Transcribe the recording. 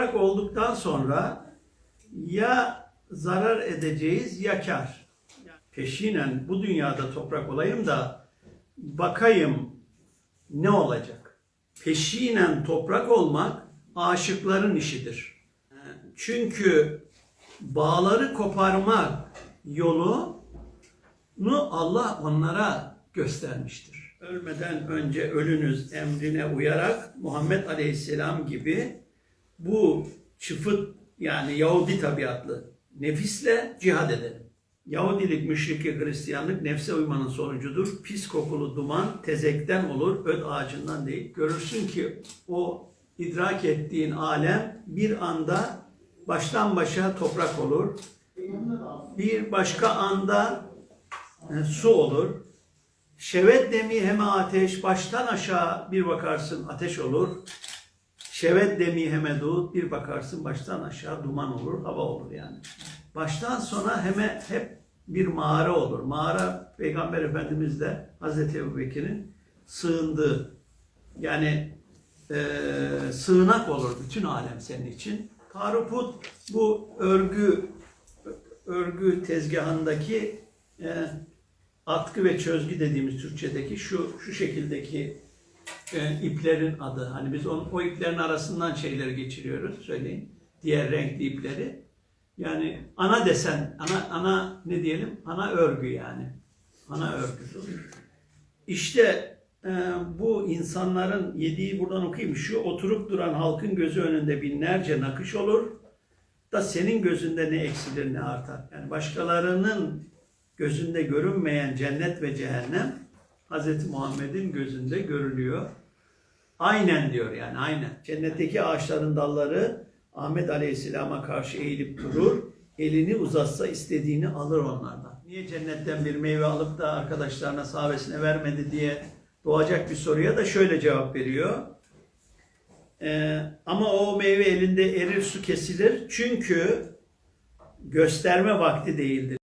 toprak olduktan sonra ya zarar edeceğiz ya kar. Peşinen bu dünyada toprak olayım da bakayım ne olacak? Peşinen toprak olmak aşıkların işidir. Çünkü bağları koparmak yolunu Allah onlara göstermiştir. Ölmeden önce ölünüz emrine uyarak Muhammed Aleyhisselam gibi bu çıfıt yani Yahudi tabiatlı nefisle cihad edelim. Yahudilik, müşriki, Hristiyanlık nefse uymanın sonucudur. Pis kokulu duman tezekten olur, öd ağacından değil. Görürsün ki o idrak ettiğin alem bir anda baştan başa toprak olur. Bir başka anda e, su olur. Şevet demi heme ateş, baştan aşağı bir bakarsın ateş olur. Şevet demi heme dut, bir bakarsın baştan aşağı duman olur, hava olur yani. Baştan sona heme hep bir mağara olur. Mağara Peygamber Efendimiz de Hazreti Ebu Bekir'in sığındığı yani e, sığınak olur bütün alem senin için. Taruput bu örgü örgü tezgahındaki e, atkı ve çözgü dediğimiz Türkçedeki şu şu şekildeki e, iplerin adı. Hani biz on, o iplerin arasından şeyleri geçiriyoruz. Söyleyin. Diğer renkli ipleri. Yani ana desen, ana ana ne diyelim? Ana örgü yani. Ana örgü. İşte e, bu insanların yediği buradan okuyayım. Şu oturup duran halkın gözü önünde binlerce nakış olur da senin gözünde ne eksilir ne artar. Yani başkalarının gözünde görünmeyen cennet ve cehennem Hz. Muhammed'in gözünde görülüyor. Aynen diyor yani aynen. Cennetteki ağaçların dalları Ahmet Aleyhisselam'a karşı eğilip durur. Elini uzatsa istediğini alır onlardan. Niye cennetten bir meyve alıp da arkadaşlarına sahabesine vermedi diye doğacak bir soruya da şöyle cevap veriyor. Ee, ama o meyve elinde erir su kesilir. Çünkü gösterme vakti değildir.